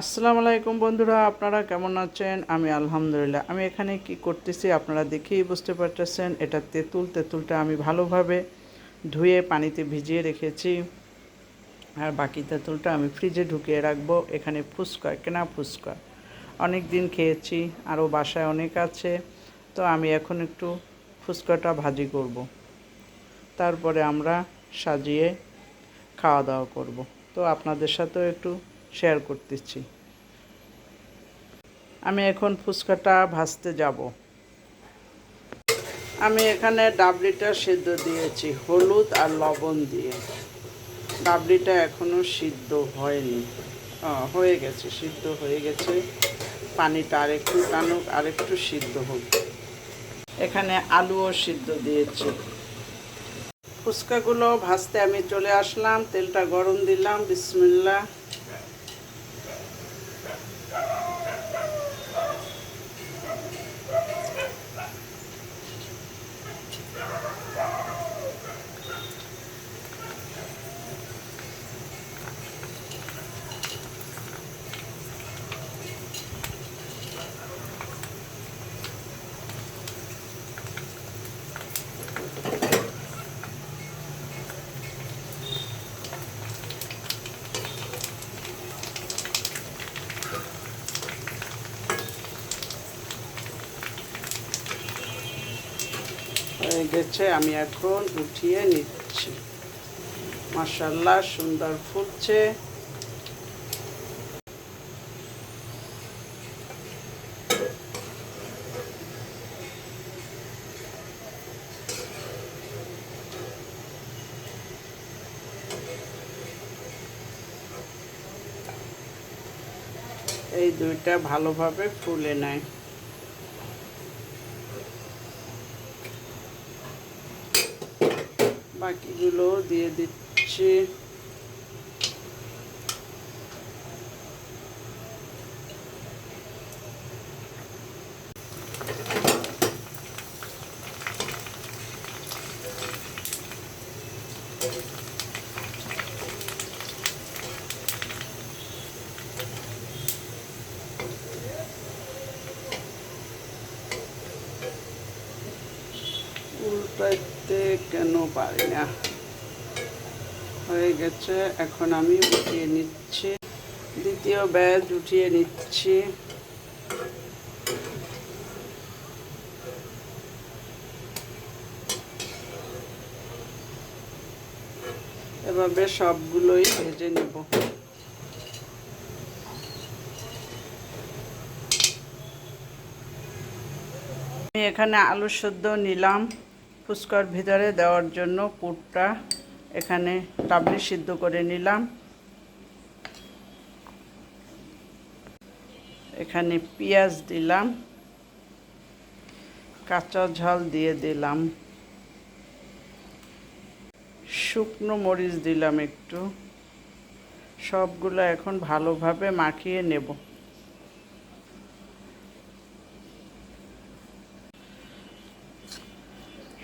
আসসালামু আলাইকুম বন্ধুরা, আপনারা কেমন আছেন আমি আলহামদুলিল্লাহ আমি এখানে কি করতেছি আপনারা দেখেই বুঝতে পারতেছেন, এটা তেঁতুল, তেঁতুলটা আমি ভালোভাবে ধুয়ে পানিতে ভিজিয়ে রেখেছি আর বাকি তেঁতুলটা আমি ফ্রিজে ঢুকিয়ে রাখব, এখানে ফুচকা, কেনা ফুচকা অনেক দিন খেয়েছি, আরও বাসায় অনেক আছে, তো আমি এখন একটু ফুচকাটা ভাজি করব। তারপরে আমরা সাজিয়ে খাওয়া দাওয়া করব। তো আপনাদের সাথেও একটু শেয়ার করতেছি। আমি এখন ফুচকাটা ভাজতে যাব। আমি এখানে ডাবলিটা সিদ্ধ দিয়েছি, হলুদ আর লবণ দিয়ে। ডাবলিটা এখনও সিদ্ধ হয়নি। হয়ে গেছে, সিদ্ধ হয়ে গেছে। পানিটা আরেকটু টানুক, আরেকটু সিদ্ধ হোক। এখানে আলুও সিদ্ধ দিয়েছি। ফুচকাগুলো ভাজতে আমি চলে আসলাম, তেলটা গরম দিলাম বিসমিল্লা গেছে আমি এখন উঠিয়ে নিচ্ছি। মাসাল্লাহ সুন্দর ফুটছে। এই দুইটা ভালোভাবে ফুলে নেয়। বাকিগুলো দিয়ে দিচ্ছি উল্টাইতে কেন পারি না? হয়ে গেছে, এখন আমি উঠিয়ে নিচ্ছি। দ্বিতীয় ব্যাচ উঠিয়ে নিচ্ছি। এভাবে সবগুলোই ভেজে নেব। আমি এখানে আলু সেদ্ধ নিলাম। ফুচকার ভিতরে দেওয়ার জন্য পুরটা এখানে টাবলি সিদ্ধ করে নিলাম। এখানে পেঁয়াজ দিলাম। কাঁচা ঝাল দিয়ে দিলাম। শুকনো মরিচ দিলাম একটু। সবগুলো এখন ভালোভাবে মাখিয়ে নেব।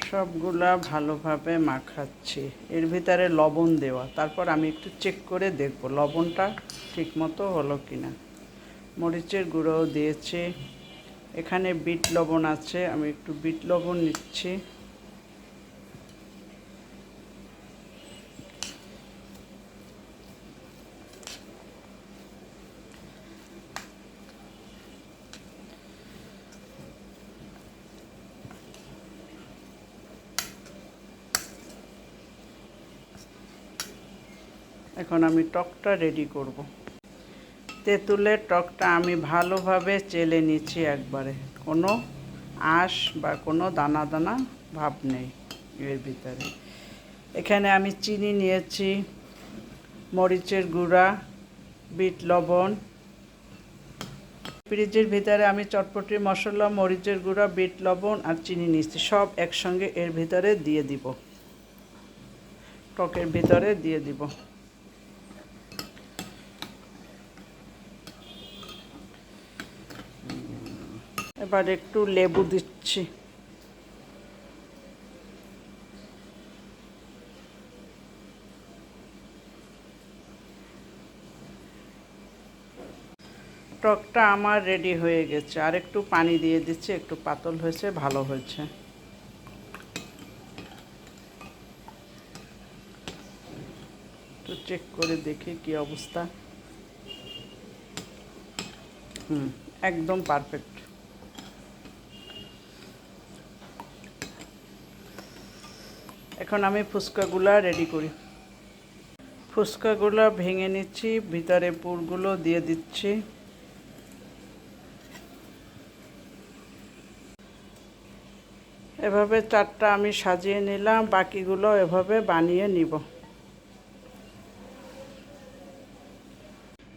সবগুলা ভালোভাবে মাখাচ্ছি। এর ভিতরে লবণ দেওয়া। তারপর আমি একটু চেক করে দেখব লবণটা ঠিকমতো হলো কি না মরিচের গুঁড়োও দিয়েছি। এখানে বিট লবণ আছে, আমি একটু বিট লবণ নিচ্ছি। এখন আমি টকটা রেডি করব। তেঁতুলের টকটা আমি ভালোভাবে চেলে নিচ্ছি একবারে। কোনো আঁশ বা কোনো দানা দানা ভাব নেই এর ভিতরে। এখানে আমি চিনি নিয়েছি, মরিচের গুঁড়া, বিট লবণ। ফ্রিজের ভিতরে আমি চটপটি মশলা, মরিচের গুঁড়া, বিট লবণ আর চিনি নিচ্ছি সব একসঙ্গে এর ভিতরে দিয়ে দিব। টকের ভিতরে দিয়ে দিব। এবার একটু লেবু দিচ্ছি। টকটা আমার রেডি হয়ে গেছে। আর একটু পানি দিয়ে দিচ্ছি, একটু পাতল হয়েছে, ভালো হয়েছে। একটু চেক করে দেখি কি অবস্থা। হুম, একদম পারফেক্ট এখন আমি ফুচকাগুলা রেডি করি। ফুচকাগুলো ভেঙে নিচ্ছি, ভিতরে পুরগুলো দিয়ে দিচ্ছি। এভাবে চারটা আমি সাজিয়ে নিলাম, বাকিগুলো এভাবে বানিয়ে নিব।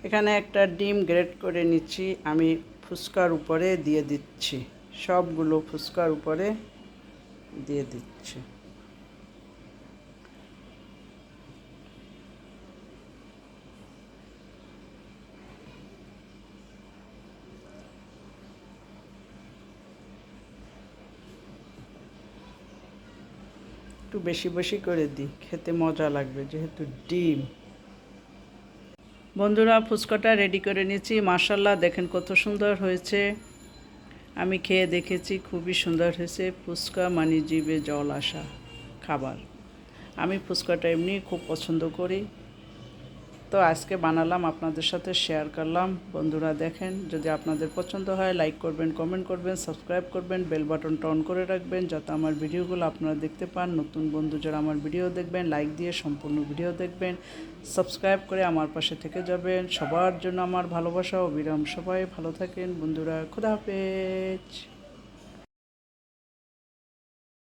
এখানে একটা ডিম গ্রেট করে নিচ্ছি, আমি ফুচকার উপরে দিয়ে দিচ্ছি। সবগুলো ফুচকার উপরে দিয়ে দিচ্ছি। একটু বেশি বেশি করে দিই। খেতে মজা লাগবে, যেহেতু ডিম। বন্ধুরা, ফুচকাটা রেডি করে নিয়েছি। মার্শাল্লাহ দেখেন কত সুন্দর হয়েছে। আমি খেয়ে দেখেছি, খুবই সুন্দর হয়েছে। ফুচকা মানে জীবে জল আসা খাবার। আমি ফুচকাটা এমনি খুব পছন্দ করি। তো আজকে বানালাম, আপনাদের সাথে শেয়ার করলাম। বন্ধুরা দেখেন, যদি আপনাদের পছন্দ হয় লাইক করবেন কমেন্ট করবেন সাবস্ক্রাইব করবেন বেল বাটনটা অন করে রাখবেন, যাতে আমার ভিডিওগুলো আপনারা দেখতে পান। নতুন বন্ধু যারা আমার ভিডিও দেখবেন লাইক দিয়ে সম্পূর্ণ ভিডিও দেখবেন। সাবস্ক্রাইব করে আমার পাশে থেকে যাবেন। সবার জন্য আমার ভালোবাসা, অবিরাম সবাই ভালো থাকেন। বন্ধুরা, খুদা হাফেজ।